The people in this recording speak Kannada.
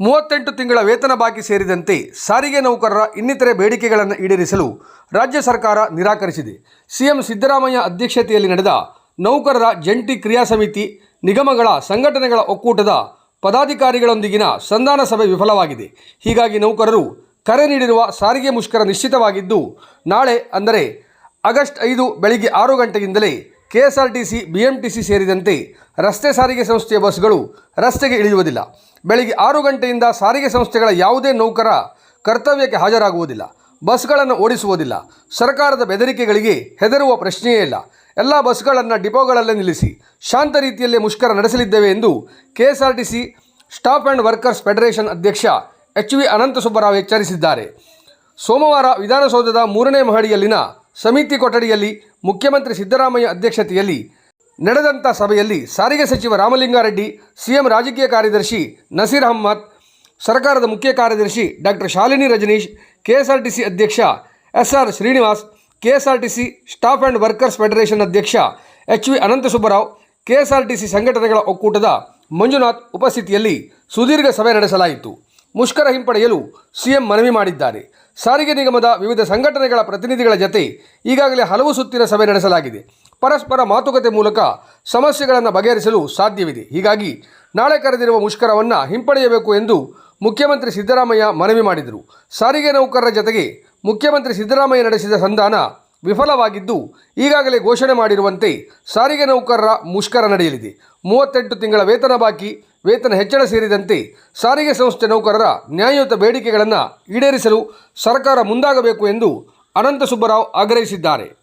ಮೂವತ್ತೆಂಟು ತಿಂಗಳ ವೇತನ ಬಾಕಿ ಸೇರಿದಂತೆ ಸಾರಿಗೆ ನೌಕರರ ಇನ್ನಿತರೆ ಬೇಡಿಕೆಗಳನ್ನು ಈಡೇರಿಸಲು ರಾಜ್ಯ ಸರ್ಕಾರ ನಿರಾಕರಿಸಿದೆ. ಸಿಎಂ ಸಿದ್ದರಾಮಯ್ಯ ಅಧ್ಯಕ್ಷತೆಯಲ್ಲಿ ನಡೆದ ನೌಕರರ ಜಂಟಿ ಕ್ರಿಯಾ ಸಮಿತಿ ನಿಗಮಗಳ ಸಂಘಟನೆಗಳ ಒಕ್ಕೂಟದ ಪದಾಧಿಕಾರಿಗಳೊಂದಿಗಿನ ಸಂಧಾನ ಸಭೆ ವಿಫಲವಾಗಿದೆ. ಹೀಗಾಗಿ ನೌಕರರು ಕರೆ ನೀಡಿರುವ ಸಾರಿಗೆ ಮುಷ್ಕರ ನಿಶ್ಚಿತವಾಗಿದ್ದು, ನಾಳೆ ಅಂದರೆ ಆಗಸ್ಟ್ ಐದು ಬೆಳಿಗ್ಗೆ ಆರು ಗಂಟೆಯಿಂದಲೇ ಕೆಎಸ್ಆರ್ಟಿಸಿ, ಬಿಎಂಟಿಸಿ ಸೇರಿದಂತೆ ರಸ್ತೆ ಸಾರಿಗೆ ಸಂಸ್ಥೆಯ ಬಸ್ಗಳು ರಸ್ತೆಗೆ ಇಳಿಯುವುದಿಲ್ಲ. ಬೆಳಿಗ್ಗೆ ಆರು ಗಂಟೆಯಿಂದ ಸಾರಿಗೆ ಸಂಸ್ಥೆಗಳ ಯಾವುದೇ ನೌಕರ ಕರ್ತವ್ಯಕ್ಕೆ ಹಾಜರಾಗುವುದಿಲ್ಲ. ಬಸ್ಗಳನ್ನು ಓಡಿಸುವುದಿಲ್ಲ. ಸರ್ಕಾರದ ಬೆದರಿಕೆಗಳಿಗೆ ಹೆದರುವ ಪ್ರಶ್ನೆಯೇ ಇಲ್ಲ. ಎಲ್ಲ ಬಸ್ಗಳನ್ನು ಡಿಪೋಗಳಲ್ಲೇ ನಿಲ್ಲಿಸಿ ಶಾಂತ ರೀತಿಯಲ್ಲೇ ಮುಷ್ಕರ ನಡೆಸಲಿದ್ದೇವೆ ಎಂದು KSRTC staff and workers federation ಅಧ್ಯಕ್ಷ ಎಚ್ ವಿ ಅನಂತಸುಬ್ಬರಾವ್ ಎಚ್ಚರಿಸಿದ್ದಾರೆ. ಸೋಮವಾರ ವಿಧಾನಸೌಧದ ಮೂರನೇ ಮಹಡಿಯಲ್ಲಿನ ಸಮಿತಿ ಕೊಠಡಿಯಲ್ಲಿ ಮುಖ್ಯಮಂತ್ರಿ ಸಿದ್ದರಾಮಯ್ಯ ಅಧ್ಯಕ್ಷತೆಯಲ್ಲಿ ನಡೆದಂಥ ಸಭೆಯಲ್ಲಿ ಸಾರಿಗೆ ಸಚಿವ ರಾಮಲಿಂಗಾರೆಡ್ಡಿ, ಸಿಎಂ ರಾಜಕೀಯ ಕಾರ್ಯದರ್ಶಿ ನಸೀರ್ ಅಹಮ್ಮದ್ ಸರ್ಕಾರದ ಮುಖ್ಯ ಕಾರ್ಯದರ್ಶಿ ಡಾಕ್ಟರ್ ಶಾಲಿನಿ ರಜನೀಶ್, ಕೆಎಸ್ಆರ್ಟಿಸಿ ಅಧ್ಯಕ್ಷ S R Srinivas, KSRTC staff and workers federation ಅಧ್ಯಕ್ಷ ಎಚ್ ವಿ ಅನಂತಸುಬ್ಬರಾವ್, ಕೆಎಸ್ಆರ್ಟಿಸಿ ಸಂಘಟನೆಗಳ ಒಕ್ಕೂಟದ ಮಂಜುನಾಥ್ ಉಪಸ್ಥಿತಿಯಲ್ಲಿ ಸುದೀರ್ಘ ಸಭೆ ನಡೆಸಲಾಯಿತು. ಮುಷ್ಕರ ಹಿಂಪಡೆಯಲು ಸಿಎಂ ಮನವಿ ಮಾಡಿದ್ದಾರೆ. ಸಾರಿಗೆ ನಿಗಮದ ವಿವಿಧ ಸಂಘಟನೆಗಳ ಪ್ರತಿನಿಧಿಗಳ ಜತೆ ಈಗಾಗಲೇ ಹಲವು ಸುತ್ತಿನ ಸಭೆ ನಡೆಸಲಾಗಿದೆ. ಪರಸ್ಪರ ಮಾತುಕತೆ ಮೂಲಕ ಸಮಸ್ಯೆಗಳನ್ನು ಬಗೆಹರಿಸಲು ಸಾಧ್ಯವಿದೆ. ಹೀಗಾಗಿ ನಾಳೆ ಕರೆದಿರುವ ಮುಷ್ಕರವನ್ನು ಹಿಂಪಡೆಯಬೇಕು ಎಂದು ಮುಖ್ಯಮಂತ್ರಿ ಸಿದ್ದರಾಮಯ್ಯ ಮನವಿ ಮಾಡಿದರು. ಸಾರಿಗೆ ನೌಕರರ ಜತೆಗೆ ಮುಖ್ಯಮಂತ್ರಿ ಸಿದ್ದರಾಮಯ್ಯ ನಡೆಸಿದ ಸಂಧಾನ ವಿಫಲವಾಗಿದ್ದು, ಈಗಾಗಲೇ ಘೋಷಣೆ ಮಾಡಿರುವಂತೆ ಸಾರಿಗೆ ನೌಕರರ ಮುಷ್ಕರ ನಡೆಯಲಿದೆ. ಮೂವತ್ತೆಂಟು ತಿಂಗಳ ವೇತನ ಬಾಕಿ ವೇತನ ಹೆಚ್ಚಳ ಸೇರಿದಂತೆ ಸಾರಿಗೆ ಸಂಸ್ಥೆ ನೌಕರರ ನ್ಯಾಯಯುತ ಬೇಡಿಕೆಗಳನ್ನು ಈಡೇರಿಸಲು ಸರ್ಕಾರ ಮುಂದಾಗಬೇಕು ಎಂದು ಅನಂತ ಸುಬ್ಬರಾವ್ ಆಗ್ರಹಿಸಿದ್ದಾರೆ.